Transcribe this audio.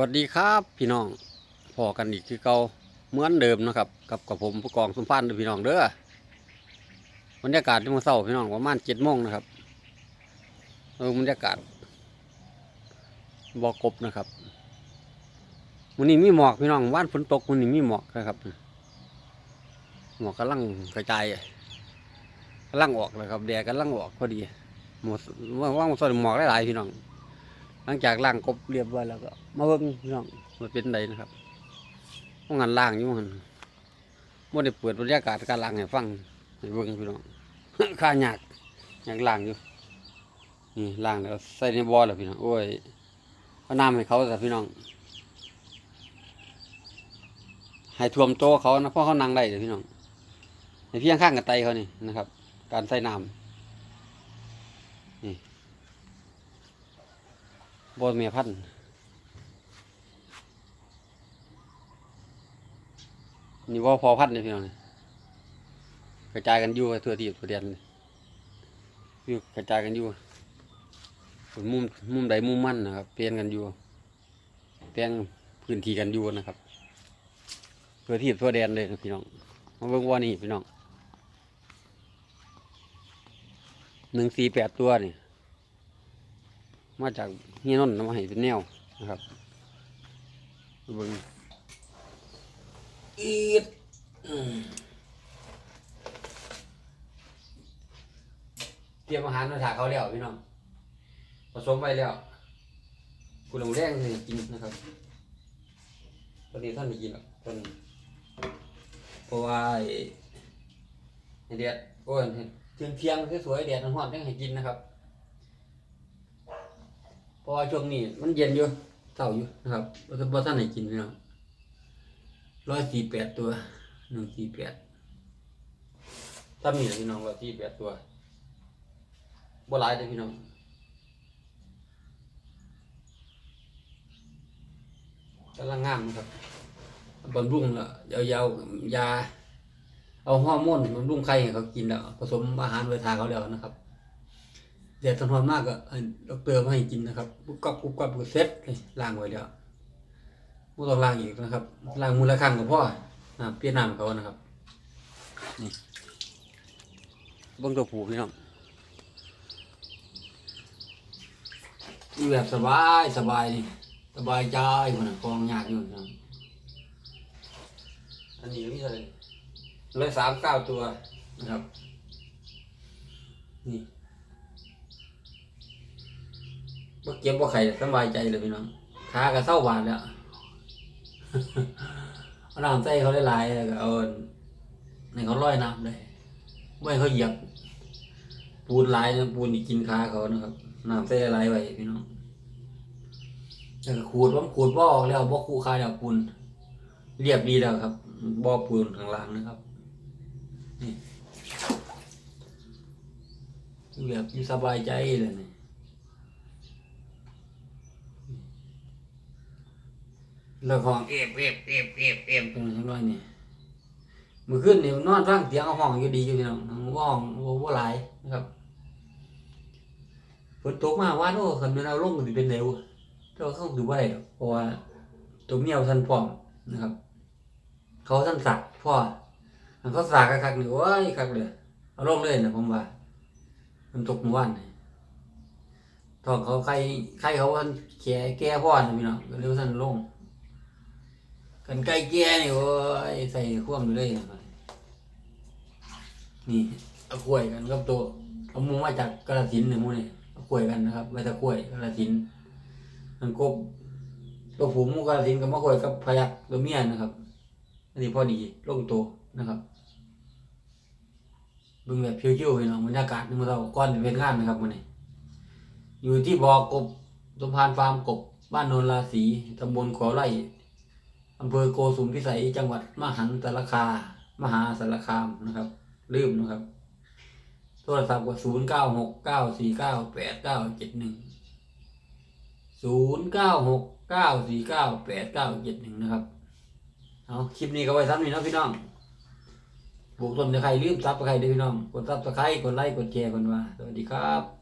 วัสดีครับพี่น้องพอกันอีกคือเก่าเหมือนเดิมนะครับ กับกับผมผู้กองสุมพันธ์ด้อพี่น้องเด้อบรรยากาศที่มื่อเช้าพี่น้องประมาณเจ็ดโมงนะครับเออบรรยากาศบอกบนะครับวันนี้มีหมอกพี่น้องว่านฝนตกวันนี้มีหมอกนะครับหมอกกำลังกระจายกำลังออกเลยครับแดดกำลังออกพอดีหมดว่างๆสดหมอกหลายๆพี่น้อง หลังจากล่างกบเรียบร้อยแล้วก็ มาเบิ่งพี่น้องมันเป็นไดนะครับห้องงานล่างอยู่มันบ่ได้เปิดบรรยากาศการล่างให้ฟังให้เบิ่งพี่น้องค่ายากอยากล่างอยู่นี่ล่างแล้วใส่ในบ่อแล้วพี่น้องโอ้ยเอาน้ำให้เขาแต่พี่น้องให้ท่วมโตเขานะเพราะเขานั่งได้เด้อพี่น้องให้เพียงข้างกับไตเขานี่นะครับ การใส่น้ำ บอเมียพันธุ์นี่ว่าพอพันธุ์เลยพี่น้องกระจายกันอยู่ทั่วที่ทั่วเดียนอยู่กระจายกันอยู่มุมมุมใดมุมมั่นนะครับเปลี่ยนกันอยู่เปลี่ยนพื้นที่กันอยู่นะครับทั่วที่ทั่วแดนเลยนะพี่น้องมาเบิ่งว่านี่พี่น้องหนึ่งสี่แปดตัวนี่ มาจากเฮียนนท์นำมาให้เป็นแนวนะครับเบิ่งอีดอืมเตรียมอาหารมาถากเขาแล้วพี่น้องผสมไปแล้วคุณลงแรงให้กินนะครับตอนนี้ท่านไม่กินหรอกตอนนี้เพราะว่าไอ้ไอ้เดียดโอ้ยเที่ยงเที่ยงๆสวยๆเดียดร้อนๆยังให้กินนะครับ เพราะว่าช่วงนี้มันเย็นอยู่เศร้าอยู่นะครับเราะท่านไหนกินพี่น้องร้อยสี่แปดตัวหนึ่งสี่แปดถ้ามีนพี่น้องร้อยสี่แปดตัวบ่หลายเลยพี่น้องกำลังงามนะครับบำรุงแล้วยาวๆยา เอาฮอร์โมนบำรุงไข่เขากินแล้วผสมอาหารไว้ทาเขาแล้วนะครับ เดี๋ยวตอนทอนมากก็ให้ดอกเตอร์มาให้กินนะครับกุบกับกุบกับก็เซ็ตเลยล้างไว้แล้วไม่ต้องล้างอีกนะครับล้างมือละครั้งก็พอนะเปลี่ยนน้ำเขานะครับนี่บิ้งตัวผูพี่น้องอยู่แบบสบายสบายนี่สบายใจมันกองยากอยู่นะอันนี้มีเท่าไหร่ร้อยสามเก้าตัวนะครับ นี่ บ่เก็บบ่ไข่สบายใจเลยพี่น้องขาก็เศร้าหวานแล้วเอาน้ำใส่เขาได้หลายๆแล้วก็เอาในเขาร้อยน้ำเลยไม่เขาเหยียบปูนหลายนะปูนกินขาเขานะครับน้ำใส่หลายไว้พี่น้องแล้วก็ขูดว่าขูดบ่ออกแล้วบ่คู่คาแล้วปูนเรียบดีแล้วครับบ่อปูนข้างล่างนะครับนี่อยู่แบบอยู่สบายใจเลยนี่ แล้วห้องเอฟเอฟเอฟเอฟเอฟตรงนี้น้อยนี่เมื่อคืนนี่นอนฟังเสียงห้องอยู่ดีอยู่พี่น้องว่าห้องว่าว่าหลายนะครับฝนตกมาว่าโน่คันมันเอาลงก็สิเป็นเร็วแต่ว่าเขาดูว่าได้ดอกเพราะว่าตัวเมียวท่านพร้อมนะครับ เขาท่านสักพ่ออันเขาสักคักๆนี่โอ้ยคักเลยเอาลงเลยนะผมว่า มันตกเมื่อวานนี่ท้องเขาใครใครเขาท่านแก่แก่พ่อนะพี่น้องก็เร็วท่านลง กันไก่แก่นี่โอ้ยใส่ข่วมเลยนะครับนี่เอาขวยกันกับตัวเอามูมาจากกระสินเนี่ยมูนี่เอาขวยกันนะครับไว้ตะขวยกระสินมันกบตัวผูมูกระสินกับมะขวยกับพยักตัวเมียนะครับอันนี้พอดีลงตัวนะครับบิ่งแบบเพียวๆพี่น้องบรรยากาศนี่มันเราก้อนเป็นงานนะครับมันนี่อยู่ที่บ่อกบสมพานฟาร์มกบบ้านโนนราศีตำบลขอไร่ อำเภอโกสุมพิสัยจังหวัดมหันตสารคาม หาสารคามนะครับ ลืมนะครับ โทรศัพท์กว่าศูนย์เก้าหกเก้าสี่เก้าแปดเก้าเจ็ดหนึ่งศูนย์เก้าหกเก้าสี่เก้าแปดเก้าเจ็ดหนึ่งนะครับ เอาคลิปนี้ก็ไว้ซ้ำนี่นะพี่น้องบุกต้นจะใครลืมซับใครเด้พี่น้อง กดซับสไครต์กดไลค์ กดแชร์กันว่า สวัสดีครับ